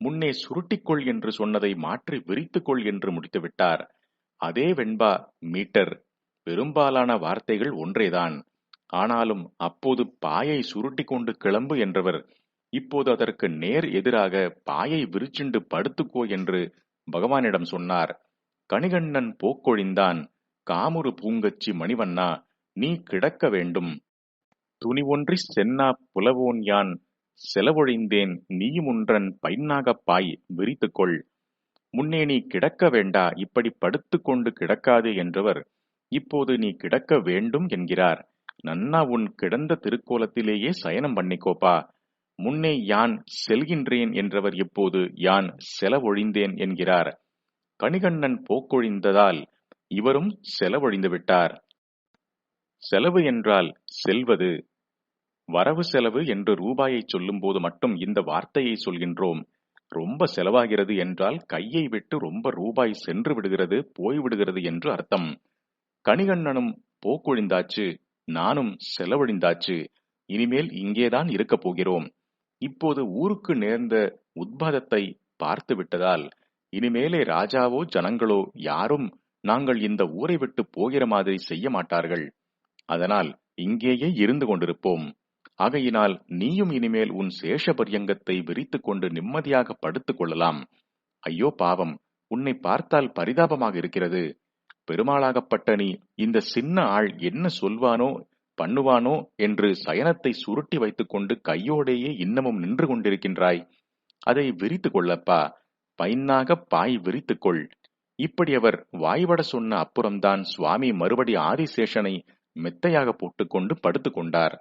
முன்னே சுருட்டிக்கொள் என்று சொன்னதை மாற்றி விரித்துக்கொள் என்று முடித்துவிட்டார். அதே வெண்பா மீட்டர் பெரும்பாலான வார்த்தைகள் ஒன்றேதான். ஆனாலும் அப்போது பாயை சுருட்டி கொண்டு கிளம்பு என்றவர் இப்போது அதற்கு நேர் எதிராக பாயை விரிச்சுண்டு படுத்துக்கோ என்று பகவானிடம் சொன்னார். கணிகண்ணன் போக்கொழிந்தான் காமுறு பூங்கச்சி மணிவண்ணா நீ கிடக்க வேண்டும். துணிவொன்றி சென்னா புலவோன் யான் செலவொழிந்தேன் நீயுமுன்றன் பைன்னாகப் பாய் விரித்துக்கொள். முன்னே நீ கிடக்க வேண்டா இப்படி படுத்துக்கொண்டு கிடக்காது என்றவர் இப்போது நீ கிடக்க வேண்டும் என்கிறார். நன்னா உன் கிடந்த திருக்கோலத்திலேயே சயனம் பண்ணிக்கோப்பா. முன்னே யான் செல்கின்றேன் என்றவர் இப்போது யான் செலவொழிந்தேன் என்கிறார். கணிகண்ணன் போக்கொழிந்ததால் இவரும் செலவொழிந்து விட்டார் செலவு என்றால் செல்வது வரவு செலவு என்று ரூபாயை சொல்லும்போது மட்டும் இந்த வார்த்தையை சொல்கின்றோம். ரொம்ப செலவாகிறது என்றால் கையை விட்டு ரொம்ப ரூபாய் சென்று விடுகிறது போய்விடுகிறது என்று அர்த்தம். கணிகண்ணனும் போக்கொழிந்தாச்சு நானும் செலவழிந்தாச்சு இனிமேல் இங்கேதான் இருக்கப் போகிறோம். இப்போது ஊருக்கு நேர்ந்த உத்பாதத்தை பார்த்து விட்டதால் இனிமேலே ராஜாவோ ஜனங்களோ யாரும் நாங்கள் இந்த ஊரை விட்டு போகிற மாதிரி செய்ய மாட்டார்கள். அதனால் இங்கேயே இருந்து கொண்டிருப்போம். ஆகையினால் நீயும் இனிமேல் உன் சேஷ பரியங்கத்தை விரித்துக் கொண்டு நிம்மதியாக படுத்துக் கொள்ளலாம். ஐயோ பாவம் உன்னை பார்த்தால் பரிதாபமாக இருக்கிறது. பெருமாளாகப்பட்ட நீ இந்த சின்ன ஆள் என்ன சொல்வானோ பண்ணுவானோ என்று சயனத்தை சுருட்டி வைத்துக்கொண்டு கையோடேயே இன்னமும் நின்று கொண்டிருக்கின்றாய். அதை விரித்து கொள்ளப்பா பைன்னாக பாய் விரித்துக்கொள் இப்படி அவர் வாய்வட சொன்ன அப்புறம்தான் சுவாமி மறுபடி ஆதிசேஷனை மெத்தையாக போட்டுக்கொண்டு படுத்துக்கொண்டார்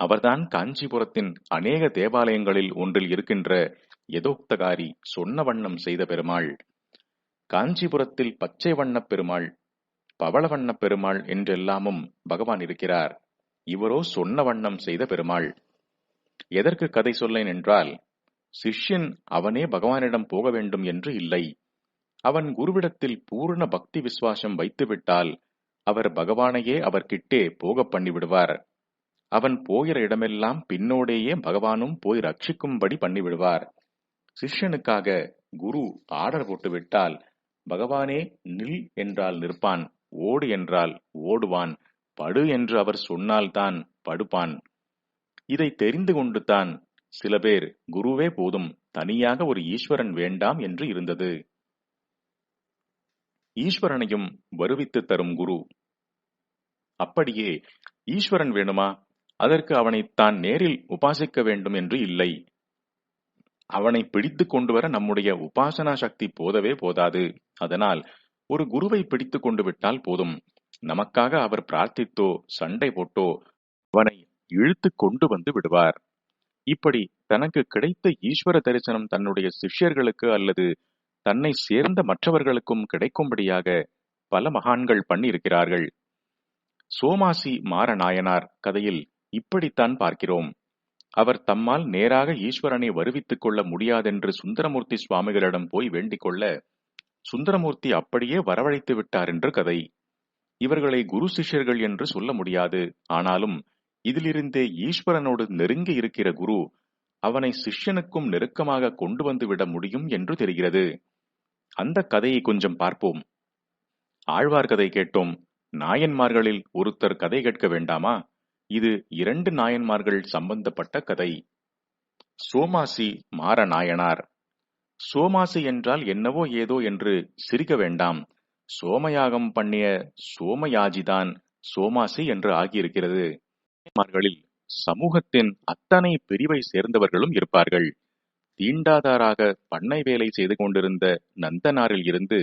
அவர்தான் காஞ்சிபுரத்தின் அநேக தேவாலயங்களில் ஒன்றில் இருக்கின்ற எதோக்தகாரி சொன்ன வண்ணம் செய்த பெருமாள். காஞ்சிபுரத்தில் பச்சை வண்ணப் பெருமாள் பவளவண்ணப் பெருமாள் என்றெல்லாமும் பகவான் இருக்கிறார். இவரோ சொன்ன வண்ணம் செய்த பெருமாள். எதற்கு கதை சொல்லேன் என்றால் சிஷ்யன் அவனே பகவானிடம் போக வேண்டும் என்று இல்லை. அவன் குருவிடத்தில் பூர்ண பக்தி விசுவாசம் வைத்துவிட்டால் அவர் பகவானையே அவர்கிட்டே போக பண்ணிவிடுவார். அவன் போகிற இடமெல்லாம் பின்னோடேயே பகவானும் போய் ரட்சிக்கும்படி பண்ணிவிடுவார். சிஷ்யனுக்காக குரு ஆர்டர் போட்டுவிட்டால் பகவானே நில் என்றால் நிற்பான் ஓடு என்றால் ஓடுவான் படு என்று அவர் சொன்னால்தான் படுப்பான். இதை தெரிந்து கொண்டுதான் சில பேர் குருவே போதும் தனியாக ஒரு ஈஸ்வரன் வேண்டாம் என்று இருந்தது. ஈஸ்வரனையும் வருவித்து தரும் குரு அப்படியே ஈஸ்வரன் வேணுமா? அதற்கு அவனை தான் நேரில் உபாசிக்க வேண்டும் என்று இல்லை. அவனை பிடித்து கொண்டு வர நம்முடைய உபாசனா சக்தி போதவே போதாது. அதனால் ஒரு குருவை பிடித்து கொண்டு விட்டால் போதும். நமக்காக அவர் பிரார்த்தித்தோ சண்டை போட்டோ அவனை இழுத்து கொண்டு வந்து விடுவார். இப்படி தனக்கு கிடைத்த ஈஸ்வர தரிசனம் தன்னுடைய சிஷ்யர்களுக்கு அல்லது தன்னை சேர்ந்த மற்றவர்களுக்கும் கிடைக்கும்படியாக பல மகான்கள் பண்ணியிருக்கிறார்கள். சோமாசி மாரநாயனார் கதையில் இப்படித்தான் பார்க்கிறோம். அவர் தம்மால் நேராக ஈஸ்வரனை வருவித்துக் கொள்ள முடியாதென்று சுந்தரமூர்த்தி சுவாமிகளிடம் போய் வேண்டிக் கொள்ள சுந்தரமூர்த்தி அப்படியே வரவழைத்து விட்டார் என்று கதை. இவர்களை குரு சிஷ்யர்கள் என்று சொல்ல முடியாது. ஆனாலும் இதிலிருந்தே ஈஸ்வரனோடு நெருங்கி இருக்கிற குரு அவனை சிஷ்யனுக்கும் நெருக்கமாக கொண்டு வந்து விட முடியும் என்று தெரிகிறது. அந்த கதையை கொஞ்சம் பார்ப்போம். ஆழ்வார் கதை கேட்டோம். நாயன்மார்களில் ஒருத்தர் கதை கேட்க வேண்டாமா? இது இரண்டு நாயன்மார்கள் சம்பந்தப்பட்ட கதை. சோமாசி மாற நாயனார். சோமாசி என்றால் என்னவோ ஏதோ என்று சிரிக்க வேண்டாம். சோமயாகம் பண்ணிய சோமயாஜிதான் சோமாசி என்று ஆகியிருக்கிறது. நாயன்மார்களில் சமூகத்தின் அத்தனை பிரிவை சேர்ந்தவர்களும் இருப்பார்கள். தீண்டாதாராக பண்ணை வேலை செய்து கொண்டிருந்த நந்தனாரில் இருந்து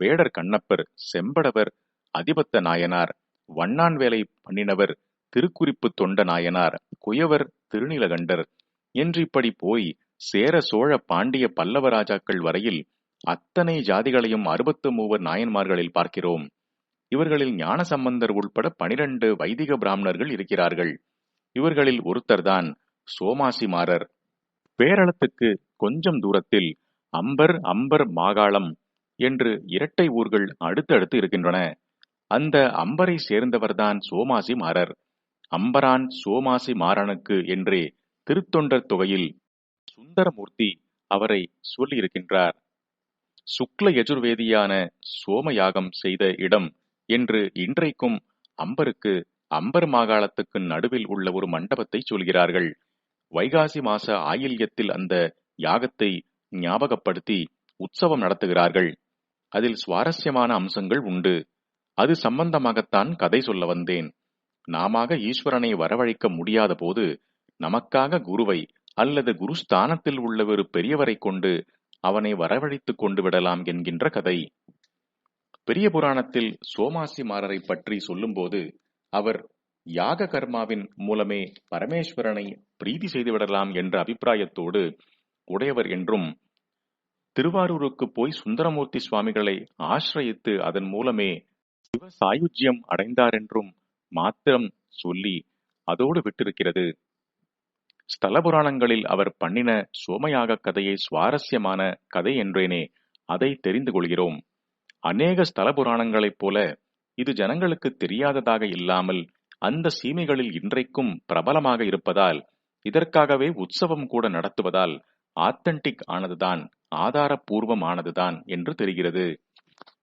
வேடர் கண்ணப்பர் செம்படவர் அதிபத்த நாயனார் வண்ணான் வேலை பண்ணினவர் திருக்குறிப்பு தொண்ட நாயனார் குயவர் திருநிலகண்டர். என்று இப்படி போய் சேர சோழ பாண்டிய பல்லவ ராஜாக்கள் வரையில் அத்தனை ஜாதிகளையும் அறுபத்து மூவர் நாயன்மார்களில் பார்க்கிறோம். இவர்களில் ஞான சம்பந்தர் உள்பட பனிரெண்டு வைதிக பிராமணர்கள் இருக்கிறார்கள். இவர்களில் ஒருத்தர்தான் சோமாசிமாரர். பேரளத்துக்கு கொஞ்சம் தூரத்தில் அம்பர் அம்பர் மாகாளம் என்று இரட்டை ஊர்கள் அடுத்தடுத்து இருக்கின்றன. அந்த அம்பரை சேர்ந்தவர்தான் சோமாசி மாறர் அம்பரான் சோமாசி மாறனுக்கு என்றே திருத்தொண்டர் தொகையில் சுந்தரமூர்த்தி அவரை சொல்லியிருக்கின்றார். சுக்ல எஜுர்வேதியான சோமயாகம் செய்த இடம் என்று இன்றைக்கும் அம்பருக்கு அம்பர் மாகாளத்துக்கு நடுவில் உள்ள ஒரு மண்டபத்தை சொல்கிறார்கள். வைகாசி மாச ஆயில்யத்தில் அந்த யாகத்தை ஞாபகப்படுத்தி உற்சவம் நடத்துகிறார்கள். அதில் சுவாரஸ்யமான அம்சங்கள் உண்டு. அது சம்பந்தமாகத்தான் கதை சொல்ல வந்தேன். நாமாக ஈஸ்வரனை வரவழைக்க முடியாத போது நமக்காக குருவை அல்லது குருஸ்தானத்தில் உள்ள ஒரு பெரியவரை கொண்டு அவனை வரவழைத்துக் கொண்டு விடலாம் என்கின்ற கதை. பெரிய புராணத்தில் சோமாசிமாரரை பற்றி சொல்லும்போது அவர் யாக கர்மாவின் மூலமே பரமேஸ்வரனை பிரீதி செய்துவிடலாம் என்ற அபிப்பிராயத்தோடு உடையவர் என்றும் திருவாரூருக்கு போய் சுந்தரமூர்த்தி சுவாமிகளை ஆசிரயித்து அதன் மூலமே சிவ சாயுஜ்யம் அடைந்தார் என்றும் மாத்திரம் சொல்லி அதோடு விட்டிருக்கிறது. ஸ்தல புராணங்களில் அவர் பண்ணின சோமயாக கதையை சுவாரஸ்யமான கதை என்றேனே அதை தெரிந்து கொள்கிறோம். அநேக ஸ்தல புராணங்களைப் போல இது ஜனங்களுக்கு தெரியாததாக இல்லாமல் அந்த சீமைகளில் இன்றைக்கும் பிரபலமாக இருப்பதால் இதற்காகவே உற்சவம் கூட நடத்துவதால் ஆத்தன்டிக் ஆனதுதான் ஆதாரபூர்வமானதுதான் என்று தெரிகிறது.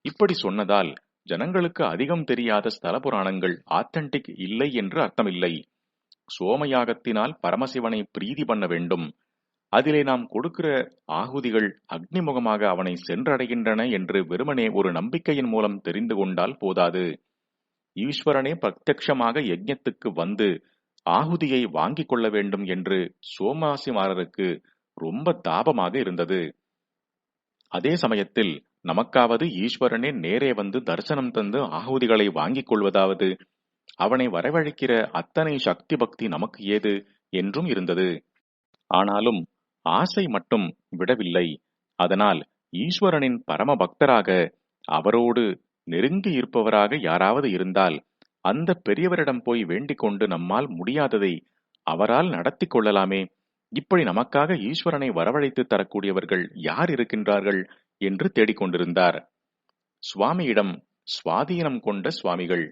இப்படி சொன்னதால் ஜனங்களுக்கு அதிகம் தெரியாத ஸ்தல புராணங்கள் ஆத்தென்டிக் இல்லை என்று அர்த்தமில்லை. சோமயாகத்தினால் பரமசிவனை பிரீதி பண்ண வேண்டும். அதிலே நாம் கொடுக்கிற ஆகுதிகள் அக்னிமுகமாக அவனை சென்றடைகின்றன என்று வெறுமனே ஒரு நம்பிக்கையின் மூலம் தெரிந்து கொண்டால் போதாது. ஈஸ்வரனே பிரத்யட்சமாக யஜ்ஞத்துக்கு வந்து ஆகுதியை வாங்கிக் கொள்ள வேண்டும் என்று சோமாசிமாரருக்கு ரொம்ப தாபமாக இருந்தது. அதே சமயத்தில் நமக்காவது ஈஸ்வரனே நேரே வந்து தரிசனம் தந்து ஆகுதிகளை வாங்கிக் கொள்வதாவது? அவனை வரவழைக்கிற அத்தனை சக்தி பக்தி நமக்கு ஏது? என்றும் இருந்தது. ஆனாலும் ஆசை மட்டும் விடவில்லை. அதனால் ஈஸ்வரனின் பரம பக்தராக அவரோடு நெருங்கி இருப்பவராக யாராவது இருந்தால் அந்த பெரியவரிடம் போய் வேண்டிக் கொண்டு நம்மால் முடியாததை அவரால் நடத்தி கொள்ளலாமே. இப்படி நமக்காக ஈஸ்வரனை வரவழைத்து தரக்கூடியவர்கள் யார் இருக்கின்றார்கள்? என்று தேடிக்கொண்டிருந்தார். சுவாமியிடம் சுவாதீனம் கொண்ட சுவாமிகள்.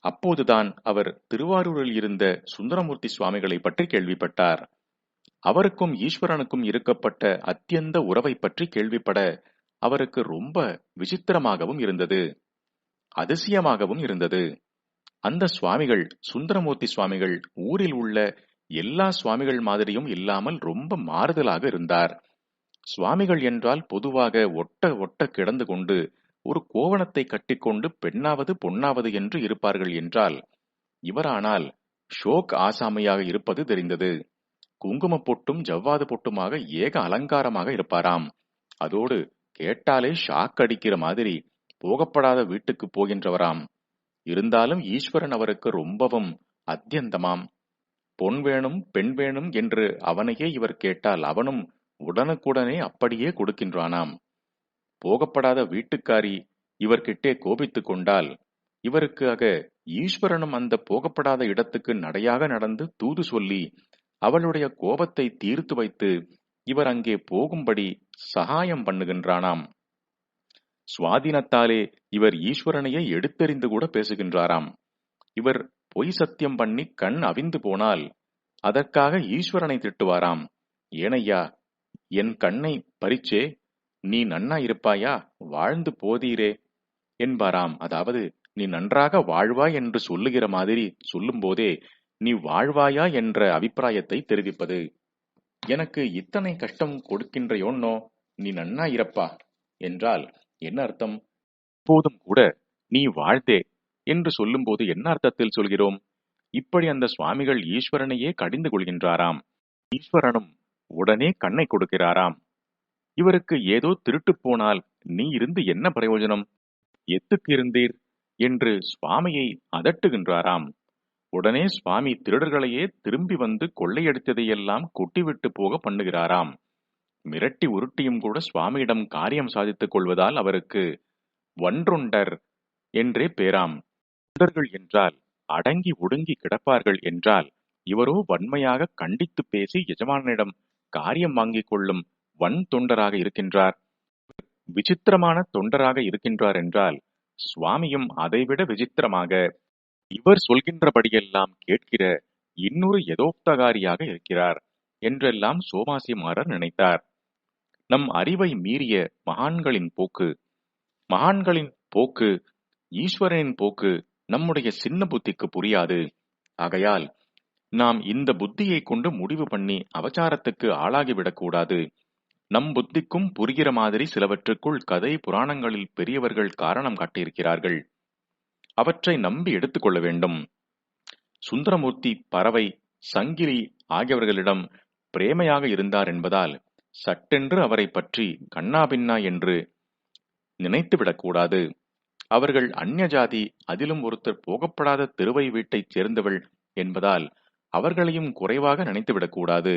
அப்போதுதான் அவர் திருவாரூரில் இருந்த சுந்தரமூர்த்தி சுவாமிகளை பற்றி கேள்விப்பட்டார். அவருக்கும் ஈஸ்வரனுக்கும் இருக்கப்பட்ட அத்தியந்த உறவை பற்றி கேள்விப்பட அவருக்கு ரொம்ப விசித்திரமாகவும் இருந்தது. அதிசயமாகவும் இருந்தது. அந்த சுவாமிகள் சுந்தரமூர்த்தி சுவாமிகள் ஊரில் உள்ள எல்லா சுவாமிகள் மாதிரியும் இல்லாமல் ரொம்ப மாறுதலாக இருந்தார். சுவாமிகள் என்றால் பொதுவாக ஒட்ட ஒட்ட கிடந்து கொண்டு ஒரு கோவணத்தை கட்டிக்கொண்டு பெண்ணாவது பொன்னாவது என்று இருப்பார்கள் என்றால் இவரானால் ஷோக் ஆசாமியாக இருப்பது தெரிந்தது. குங்கும பொட்டும் ஜவ்வாது பொட்டுமாக ஏக அலங்காரமாக இருப்பாராம். அதோடு கேட்டாலே ஷாக் அடிக்கிற மாதிரி போகப்படாத வீட்டுக்கு போகின்றவராம். இருந்தாலும் ஈஸ்வரன் அவருக்கு ரொம்பவும் அத்தியந்தமாம். பொன் வேணும் பெண் வேணும் என்று அவனையே இவர் கேட்டால் அவனும் உடனுக்குடனே அப்படியே கொடுக்கின்றானாம். போகப்படாத வீட்டுக்காரி இவர்கிட்டே கோபித்துக் கொண்டால் இவருக்காக ஈஸ்வரனும் அந்த போகப்படாத இடத்துக்கு நடையாக நடந்து தூது சொல்லி அவளுடைய கோபத்தை தீர்த்து வைத்து இவர் அங்கே போகும்படி சகாயம் பண்ணுகின்றானாம். சுவாதீனத்தாலே இவர் ஈஸ்வரனையே எடுத்தெறிந்து கூட பேசுகின்றாராம். இவர் பொய் சத்தியம் பண்ணி கண் அவிந்து போனால் அதற்காக ஈஸ்வரனை திட்டுவாராம். ஏனையா என் கண்ணை பறிச்சே நீ நன்னா இருப்பாயா? வாழ்ந்து போதீரே என்பாராம். அதாவது நீ நன்றாக வாழ்வாய் என்று சொல்லுகிற மாதிரி சொல்லும் போதே நீ வாழ்வாயா என்ற அபிப்பிராயத்தை தெரிவிப்பது. எனக்கு இத்தனை கஷ்டம் கொடுக்கின்றையோன்னோ நீ நன்னா இருப்பா? என்றால் என்ன அர்த்தம்? இப்போதும் கூட நீ வாழ்த்தே என்று சொல்லும்போது என்ன அர்த்தத்தில் சொல்கிறோம்? இப்படி அந்த சுவாமிகள் ஈஸ்வரனையே கடிந்து கொள்கின்றாராம். ஈஸ்வரனும் உடனே கண்ணை கொடுக்கிறாராம். இவருக்கு ஏதோ திருட்டு போனால் நீ இருந்து என்ன பிரயோஜனம்? எத்துக்கு இருந்தீர்? என்று சுவாமியை அதட்டுகின்றாராம். உடனே சுவாமி திருடர்களையே திரும்பி வந்து கொள்ளையடித்ததையெல்லாம் கொட்டிவிட்டு போக பண்ணுகிறாராம். மிரட்டி உருட்டியும் கூட சுவாமியிடம் காரியம் சாதித்துக் கொள்வதால் அவருக்கு வன்றொண்டர் என்றே பேராம். திருடர்கள் என்றால் அடங்கி ஒடுங்கி கிடப்பார்கள் என்றால் இவரோ வன்மையாக கண்டித்து பேசி எஜமானனிடம் காரியம் வாங்கிக் கொள்ளும் வன் தொண்டராக இருக்கின்றார். விசித்திரமான தொண்டராக இருக்கின்றார் என்றால் சுவாமியும் அதைவிட விசித்திரமாக. இவர் சொல்கின்றபடியெல்லாம் கேட்கிற இன்னொரு யதோக்தகாரியாக இருக்கிறார் என்றெல்லாம் சோமாசிமாரர் நினைத்தார். நம் அறிவை மீறிய மகான்களின் போக்கு மகான்களின் போக்கு ஈஸ்வரனின் போக்கு நம்முடைய சின்ன புத்திக்கு புரியாது. ஆகையால் நாம் இந்த புத்தியை கொண்டு முடிவு பண்ணி அவச்சாரத்துக்கு ஆளாகிவிடக்கூடாது நம் புத்திக்கும் புரிகிற மாதிரி சிலவற்றுக்குள் கதை புராணங்களில் பெரியவர்கள் காரணம் காட்டியிருக்கிறார்கள். அவற்றை நம்பி எடுத்துக்கொள்ள வேண்டும். சுந்தரமூர்த்தி பறவை சங்கிலி ஆகியவர்களிடம் பிரேமையாக இருந்தார் என்பதால் சட்டென்று அவரை பற்றி கண்ணாபின்னா என்று நினைத்துவிடக்கூடாது அவர்கள் அந்நிய ஜாதி அதிலும் ஒருத்தர் போகப்படாத திருவை வீட்டைச் சேர்ந்தவள் என்பதால் அவர்களையும் குறைவாக நினைத்துவிடக்கூடாது.